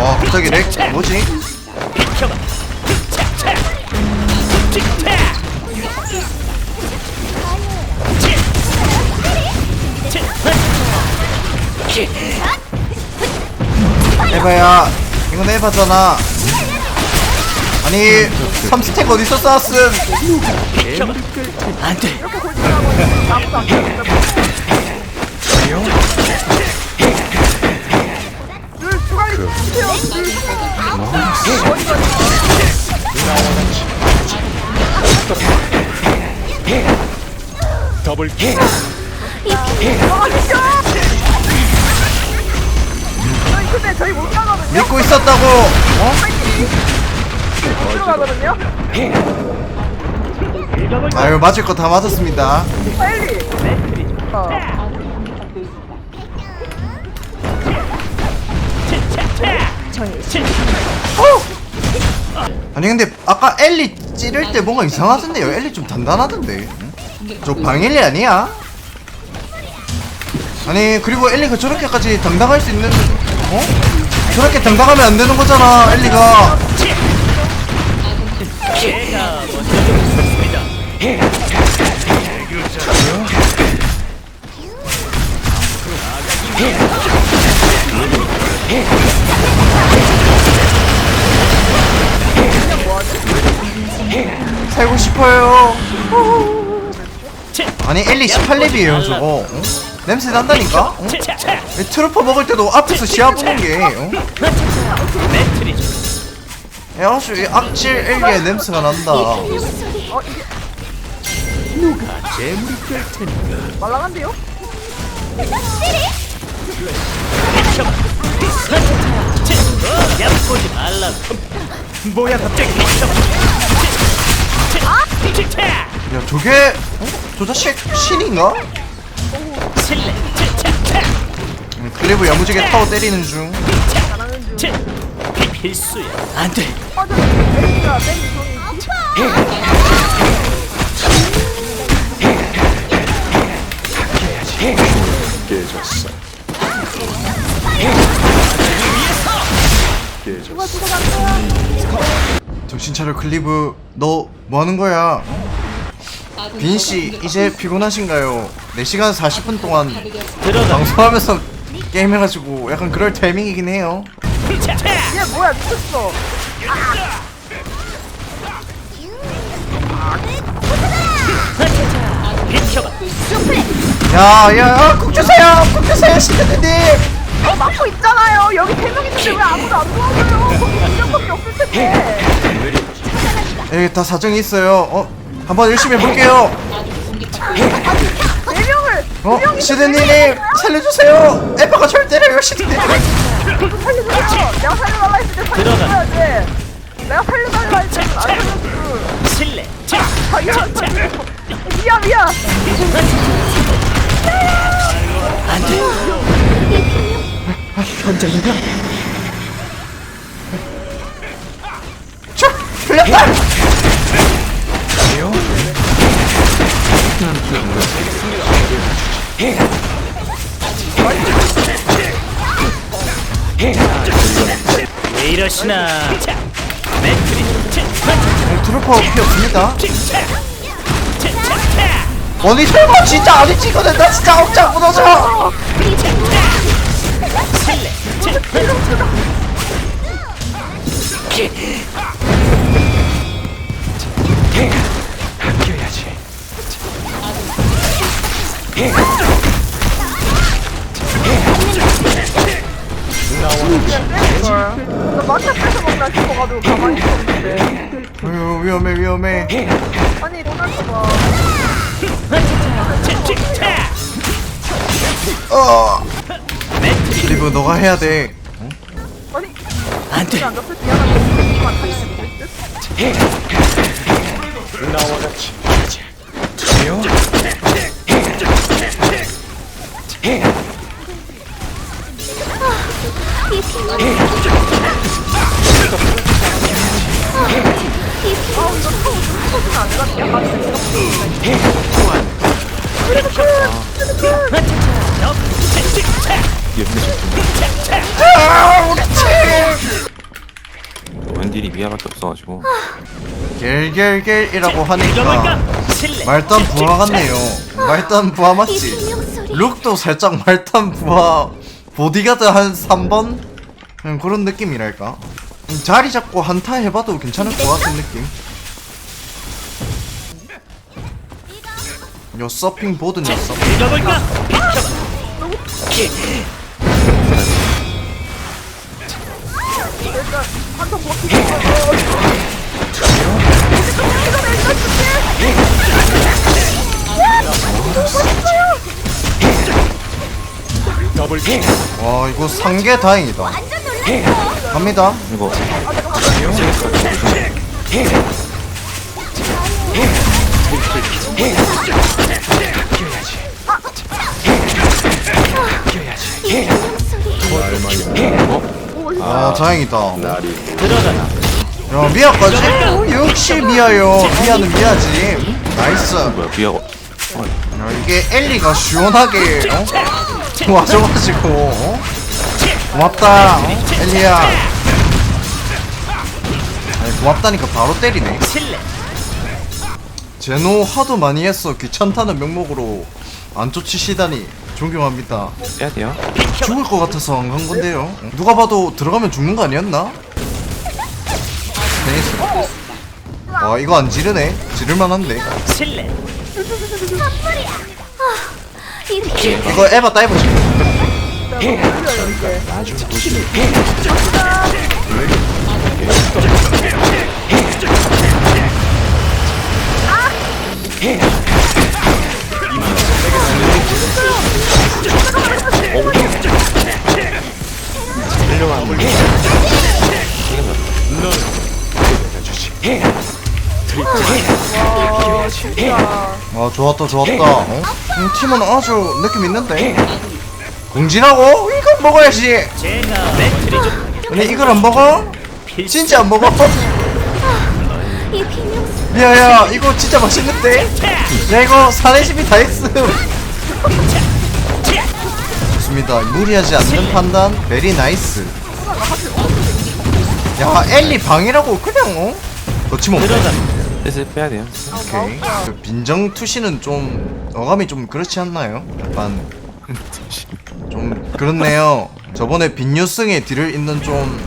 와 갑자기 렉 뭐지? 에바야 이건 에바잖아 아니 3스택 어디서 쌓았음 비켜봐. 안 돼. 늘 더블 킥. 아 진짜 저희 근데 저희 못 가거든요 믿고 있었다고 어? 못 들어가거든요 아유 맞을 거 다 맞았습니다 빨리 어. 아니 근데 아까 엘리 찌를 때 뭔가 이상하던데요 엘리 좀 단단하던데 응? 저 방엘리 아니야? 아니 그리고 엘리가 저렇게까지 당당할 수 있는 어? 저렇게 당당하면 안 되는 거잖아 엘리가 싶어요 치. 아니 엘리 18렙이에요 저거 어? 냄새 난다니까? 어? 이 트루퍼 먹을 때도 앞에서 시야 보는 게 어? 매트리죠. 야이 악질 엘리의 냄새가 난다 어 이게 재물이 될 테니까. 말랑한데요? 얕보지 말라고. 뭐야 갑자기. 어? 저 자식 신인가? 음, 클리브 야무지게 타워 때리는 중. 필수야. 안 돼. 깨졌어. 깨졌어. 정신 차려 클리브 너 뭐하는 거야? 빈씨 이제 피곤하신가요? 4시간 40분 동안 들어가. 방송하면서 게임해가지고 약간 그럴 타이밍이긴 해요. 얘 뭐야 미쳤어 비켜봐. 야야 국 주세요 국 주세요 시드님 어 막고 있잖아요 여기 세명 있는데 왜 아무도 안 도와줘요 거기 두 명밖에 없을 텐데 여기 다 사정이 있어요 어? 한번 열심히 해볼게요. 네 명을 어? 시드님 살려주세요. 에파가 절 때려요 시드님 살려줘요. 내가 살려달라 했을 때 살려줘야지 내가 살려달라 했을 때안 살려주고. 실례. 차. 아 미안 미안 미안. 안 돼. 현장인가? 왜 이러시나? 트루퍼 피 없습니다. 아니 설마 진짜 안 찍거든 나 진짜 억장 무너져 나 마차 뺏어 먹나 싶어가지고 가만히 있었는데 어휴 위험해 위험해 아니 로날드 봐 치. 치. 차. 어 클리브 너가 해야 돼 아니 안 돼. 안 잡혀 미안한데 이만 타이밍 듯 나와 같이 원딜이 미아밖에 없어가지고 겔겔겔이라고? 하니까. 말단 부하 같네요 말단 부하 맞지? 룩도 살짝 말단 부하 보디가드 한 3번? 그냥 그런 느낌이랄까 음, 자리 잡고 한타 해봐도 괜찮을 것 같은 느낌 요 서핑 보드 녀석 이겨볼까? 일단 한통 버티고 더블 킥. 와 이거 상계 다행이다 갑니다 이거 아 다행이다 들어가라. 야 미아까지? 역시 미아요 미아는 미아지 나이스 뭐야 야, 이게 엘리가 시원하게 어? 와줘가지고 어? 고맙다 어? 엘리야 아니, 고맙다니까 바로 때리네 실례. 제노 하도 많이 했어 귀찮다는 명목으로 안 쫓으시다니 존경합니다 빼야 돼요 죽을 것 같아서 안 간 건데요 누가 봐도 들어가면 죽는 거 아니었나? 테니스 와 이거 안 지르네 지를만 한데 실례. 이거 에바 다이브 지 아 좋았다 좋았다 어? 음, 팀은 아주 느낌 있는데 공지라고? 이거 먹어야지 근데 이걸 안 먹어? 진짜 안 먹어? 야야 이거 진짜 맛있는데? 야 이거 사내집이 다 했음 좋습니다 무리하지 않는 판단 베리 나이스 야 엘리 방이라고 그냥 어? 거침없네 들어가라. 슬슬 빼야 돼요. 오케이. 그 빈정 투시는 좀 어감이 좀 그렇지 않나요? 약간 좀 그렇네요. 저번에 빈유승의 뒤를 잇는 좀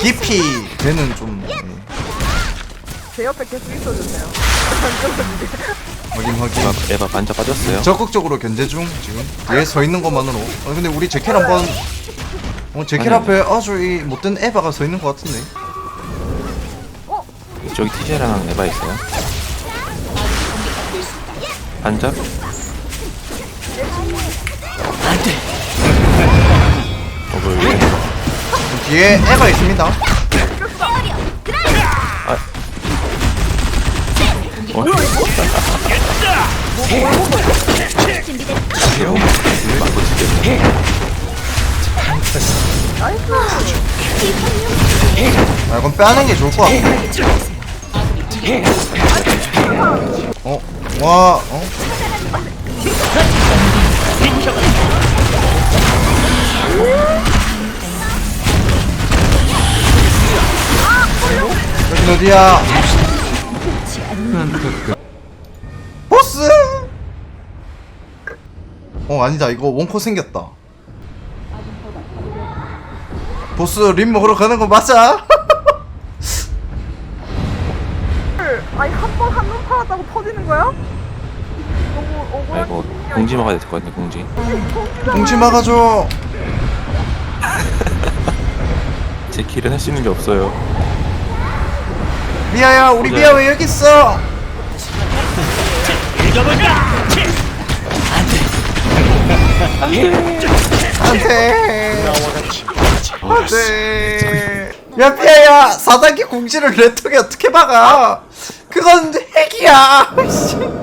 깊이 되는 좀 예. 제 옆에 계속 있어주세요. 확인 확인. 에바, 에바 반자 빠졌어요. 적극적으로 견제 중 지금. 뒤에 서 있는 것만으로. 아 근데 우리 제켈 한번 어 제켈 아니, 앞에 아주 이 못된 에바가 서 있는 것 같은데 저기 티제랑 에바 있어요. 반자 더블 뒤에 에바 있습니다. 어? 아 이건 빼는 게 좋을 것 같고 어? 와 어? 여긴 어디야? 보스! 어 아니다 이거 원코 생겼다 보스 림 먹으러 가는 거 맞아? 아니 한 번한놈 팔았다고 터지는 거야? 너무 억울한 아이고 기분이야, 공지. 막아야 될 것 같네 공지 공지잖아. 공지 막아줘 제 킬은 할 수 있는 게 없어요 미아야 우리 미아 왜 여기 있어? 안돼 안돼 야 미아야 4단계 공지를 레톡에 어떻게 막아 그건 핵이야 씨.